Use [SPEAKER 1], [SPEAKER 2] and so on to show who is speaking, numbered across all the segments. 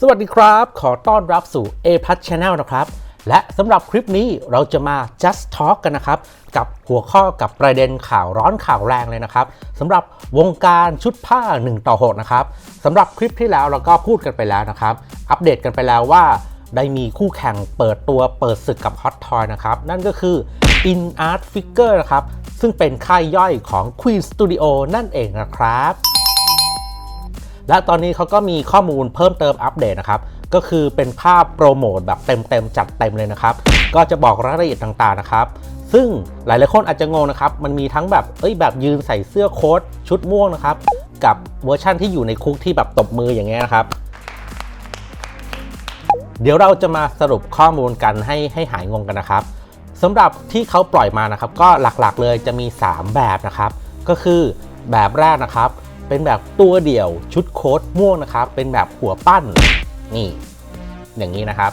[SPEAKER 1] สวัสดีครับ ขอต้อนรับสู่ A p l u s Channel นะครับ และสำหรับคลิปนี้เราจะมา just talk กันนะครับ กับหัวข้อกับประเด็นข่าวร้อนข่าวแรงเลยนะครับสำหรับวงการชุดผ้า 1 ต่อ 6 นะครับสำหรับคลิปที่แล้วเราก็พูดกันไปแล้วนะครับ อัปเดตกันไปแล้วว่า ได้มีคู่แข่งเปิดตัวเปิดศึกกับ Hot Toy นะครับ นั่นก็คือ In Art Figure นะครับ ซึ่งเป็นค่ายย่อยของ Queen Studio นั่นเองนะครับ และตอนนี้เขาก็มีข้อมูลเพิ่มเติมอัปเดตนะครับ ก็คือเป็นภาพโปรโมทแบบเต็มๆจัดเต็มเลยนะครับ ก็จะบอกรายละเอียดต่างๆนะครับ ซึ่งหลายๆคนอาจจะงงนะครับ มันมีทั้งแบบ เอ้ยแบบยืนใส่เสื้อโค้ทชุดม่วงนะครับ กับเวอร์ชั่นที่อยู่ในคุกที่แบบตบมืออย่างเงี้ยนะครับ เดี๋ยวเราจะมาสรุปข้อมูลกันให้ให้หายงงกันนะครับสำหรับที่เขาปล่อยมานะครับ ก็หลักๆเลยจะมี 3 แบบนะครับ ก็คือแบบแรกนะครับ เป็นแบบตัวเดี่ยวชุดโค้ทม่วงนะครับ เป็นแบบหัวปั้นนี่อย่างนี้นะครับ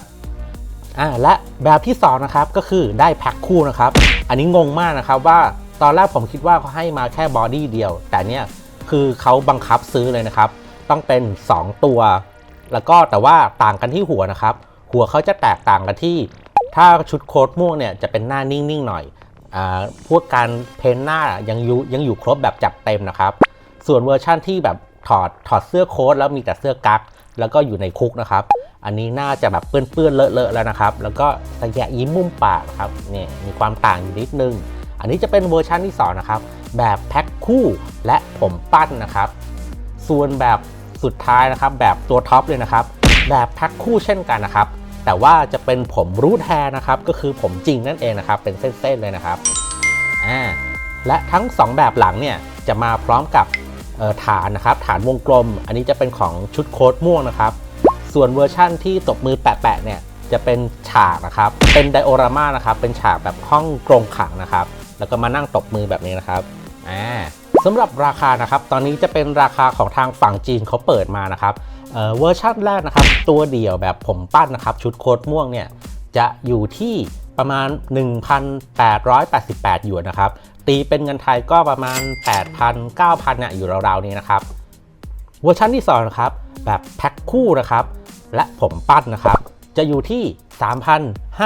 [SPEAKER 1] อ่าและแบบที่2นะครับก็คือได้แพ็คคู่นะครับ อันนี้งงมากนะครับว่าตอนแรกผมคิดว่าเขาให้มาแค่บอดี้เดียว แต่เนี่ยคือเขาบังคับซื้อเลยนะครับ ต้องเป็น 2 ตัว แล้วก็แต่ว่าต่างกันที่หัวนะครับ หัวเขาจะแตกต่างกันที่ ถ้าชุดโค้ทม่วงเนี่ยจะเป็นหน้านิ่งๆหน่อยอ่าพวกการเพ้นหน้ายังอยู่ยังอยู่ครบแบบจัดเต็มนะครับ ส่วนเวอร์ชั่นที่แบบถอดถอดเสื้อโค้ทแล้วมีแต่เสื้อกั๊กแล้วก็อยู่ในคุกนะครับ อันนี้น่าจะแบบเปื้อนๆเลอะๆแล้วนะครับ แล้วก็สะแยะยิ้มมุมปากครับเนี่ยมีความต่างอยู่นิดนึง อันนี้จะเป็นเวอร์ชันที่สองนะครับแบบแพ็คคู่และผมปั้นนะครับ ส่วนแบบสุดท้ายนะครับ แบบตัวท็อปเลยนะครับ แบบแพ็คคู่เช่นกันนะครับ แต่ว่าจะเป็นผมรูทแฮร์นะครับ ก็คือผมจริงนั่นเองนะครับ เป็นเส้นๆเลยนะครับอ่าและทั้ง 2 แบบหลังเนี่ยจะมาพร้อมกับ ฐานนะครับ ฐานวงกลม อันนี้จะเป็นของชุดโค้ทม่วงนะครับ ส่วนเวอร์ชั่นที่ตบมือแปะๆเนี่ยจะเป็นฉากนะครับ เป็นไดโอรามานะครับ เป็นฉากแบบห้องกรงขังนะครับ แล้วก็มานั่งตบมือแบบนี้นะครับอ่าสำหรับราคานะครับ ตอนนี้จะเป็นราคาของทางฝั่งจีนเขาเปิดมานะครับเเวอร์ชันแรกนะครับ ตัวเดี่ยวแบบผมปั้นนะครับ ชุดโค้ทม่วงเนี่ยจะอยู่ที่ประมาณ 1,888 หยวนนะครับ ตีเป็นเงินไทยก็ประมาณ 8,000 9,000เนี่ยอยู่ราวๆนี้นะครับ เวอร์ชันที่2นะครับ แบบแพ็คคู่นะครับ และผมปั้นนะครับ จะอยู่ที่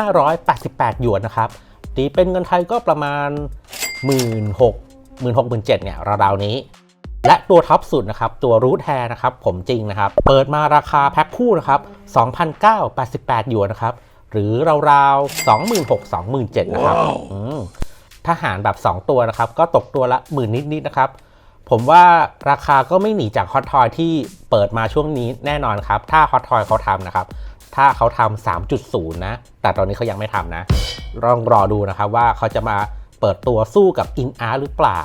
[SPEAKER 1] 3,588 หยวนนะครับ ตีเป็นเงินไทยก็ประมาณ 1 6 0 0 0 1 6 7 0 0เนี่ยราวๆนี้ และตัวท็อปสุดนะครับ ตัวรูทแฮร์นะครับ ผมจริงนะครับ เปิดมาราคาแพ็คคู่นะครับ2,988 หยวนนะครับ หรือราวๆ 26,000 27,000นะครับอื มถ้าหารแบบ 2 ตัวนะครับ ก็ตกตัวละหมื่นนิดๆนะครับ ผมว่าราคาก็ไม่หนีจากฮอตทอยที่เปิดมาช่วงนี้แน่นอนครับ ถ้าฮอตทอยเขาทำนะครับ ถ้าเขาทำ3.0 นะ แต่ตอนนี้เขายังไม่ทำนะลองรอดูนะครับว่าเขาจะมาเปิดตัวสู้กับ In Art หรือเปล่า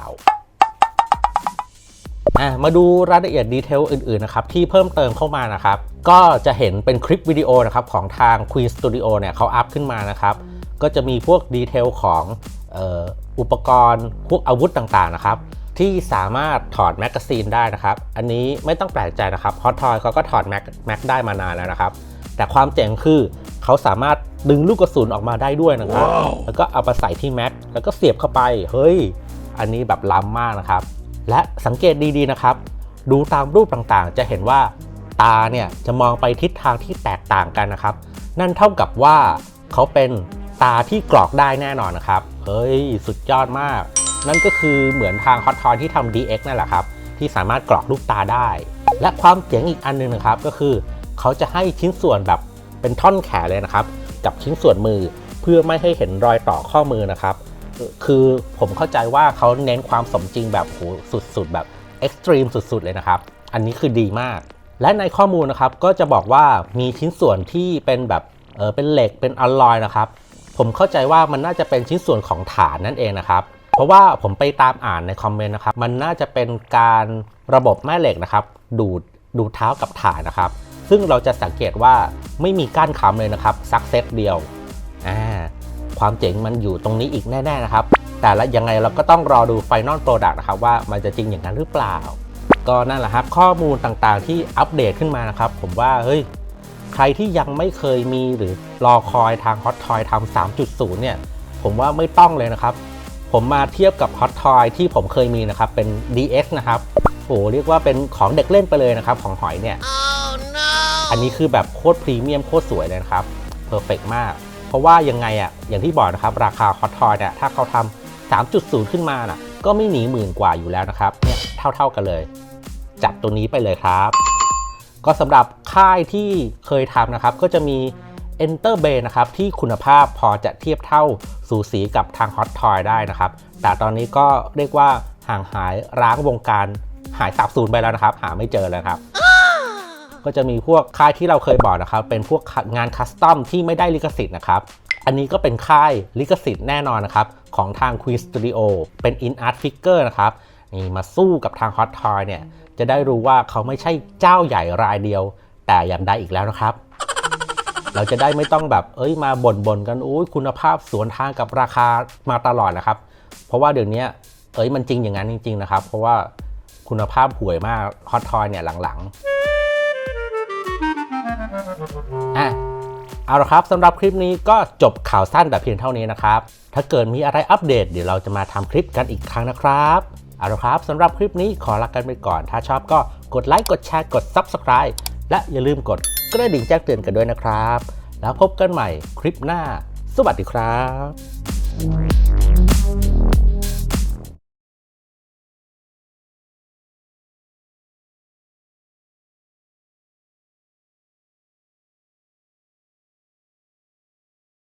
[SPEAKER 1] อะมาดูรายละเอียดดีเทลอื่นๆนะครับที่เพิ่มเติมเข้ามานะครับ ก็จะเห็นเป็นคลิปวิดีโอนะครับของทาง Queen Studio เนี่ยเขาอัพขึ้นมานะครับ ก็จะมีพวกดีเทลของเอ่ออุปกรณ์พวกอาวุธต่างๆนะครับ ที่สามารถถอดแมกกาซีนได้นะครับ อันนี้ไม่ต้องแปลกใจนะครับฮอตทอยเขาก็ถอดแม็กแม็กได้มานานแล้วนะครับ แต่ความเจ๋งคือเขาสามารถดึงลูกกระสุนออกมาได้ด้วยนะครับแล้วก็เอาไปใส่ที่แม็กแล้วก็เสียบเข้าไปเฮ้ย อันนี้แบบล้ำมากนะครับ และสังเกตดีๆนะครับ ดูตามรูปต่างๆ จะเห็นว่าตาเนี่ยจะมองไปทิศทางที่แตกต่างกันนะครับ นั่นเท่ากับว่าเขาเป็น ตาที่กรอกได้แน่นอนนะครับ เฮ้ย สุดยอดมาก นั่นก็คือเหมือนทางฮอตทอยที่ทำ DX นั่นแหละครับ ที่สามารถกรอกลูกตาได้ และความเจ๋งอีกอันหนึงนะครับ ก็คือเขาจะให้ชิ้นส่วนแบบเป็นท่อนแขนเลยนะครับ กับชิ้นส่วนมือเพื่อไม่ให้เห็นรอยต่อข้อมือนะครับ คือผมเข้าใจว่าเขาเน้นความสมจริงแบบโหสุดๆ แบบเอ็กซ์ตรีมสุดๆ เลยนะครับ อันนี้คือดีมาก และในข้อมูลนะครับก็จะบอกว่ามีชิ้นส่วนที่เป็นแบบเออเป็นเหล็กเป็นอลลอยนะครับ ผมเข้าใจว่ามันน่าจะเป็นชิ้นส่วนของฐานนั่นเองนะครับ เพราะว่าผมไปตามอ่านในคอมเมนต์นะครับ มันน่าจะเป็นการระบบแม่เหล็กนะครับ ดูดดูดเท้ากับฐานนะครับ ซึ่งเราจะสังเกตว่าไม่มีก้านคำเลยนะครับซักเซตเดียวอ่าความเจ๋งมันอยู่ตรงนี้อีกแน่ๆนะครับ แต่ละยังไงเราก็ต้องรอดู Final Product นะครับว่ามันจะจริงอย่างนั้นหรือเปล่า ก็นั่นแหละครับข้อมูลต่างๆที่อัปเดตขึ้นมานะครับ ผมว่าเฮ้ย ใครที่ยังไม่เคยมีหรือรอคอยทาง Hot Toy ทำ3.0 เนี่ย ผมว่าไม่ต้องเลยนะครับ ผมมาเทียบกับ Hot Toy ที่ผมเคยมีนะครับ เป็น DX นะครับโอ้เรียกว่าเป็นของเด็กเล่นไปเลยนะครับ ของหอยเนี่ยอันนี้คือแบบโคตรพรีเมียมโคตรสวยเลยนะครับเพอร์เฟกมาก เพราะว่ายังไงอะอย่างที่บอกนะครับ ราคาฮอตทอยเนี่ยถ้าเขาทำ3.0 ขึ้นมาน่ะก็ไม่หนีหมื่นกว่าอยู่แล้วนะครับเนี่ยเท่า ๆกันเลย จับตัวนี้ไปเลยครับ ก็สำหรับค่ายที่เคยทำนะครับก็จะมี Enter Bay นะครับที่คุณภาพพอจะเทียบเท่าสูสีกับทาง Hot Toy ได้นะครับ แต่ตอนนี้ก็เรียกว่าห่างหายร้างวงการหายสาบสูญไปแล้วนะครับ หาไม่เจอแล้วครับ ก็จะมีพวกค่ายที่เราเคยบอกนะครับ เป็นพวกงานคัสตอมที่ไม่ได้ลิขสิทธิ์นะครับอันนี้ก็เป็นค่ายลิขสิทธิ์แน่นอนนะครับ ของทาง Queen Studio เป็น In Art Figure นะครับ นี่มาสู้กับทาง Hot Toy เนี่ยจะได้รู้ว่าเขาไม่ใช่เจ้าใหญ่รายเดียว แต่อย่างใดอีกแล้วนะครับ เราจะได้ไม่ต้องแบบเอ้ยมาบ่นบ่นกันอุ้ยคุณภาพสวนทางกับราคามาตลอดนะครับ เพราะว่าเดี๋ยวนี้เอ้ยมันจริงอย่างนั้นจริง ๆ นะครับ เพราะว่าคุณภาพห่วยมาก Hot Toy เนี่ยหลังๆอะเอาละครับสำหรับคลิปนี้ก็จบข่าวสั้นแต่เพียงเท่านี้นะครับ ถ้าเกิดมีอะไรอัปเดตเดี๋ยวเราจะมาทำคลิปกันอีกครั้งนะครับ เอาละครับสำหรับคลิปนี้ขอลากันไปก่อน ถ้าชอบก็กดไลค์กดแชร์กด Subscribe และอย่าลืมกดกระดิ่งแจ้งเตือนกันด้วยนะครับ แล้วพบกันใหม่คลิปหน้า สวัสดีครับ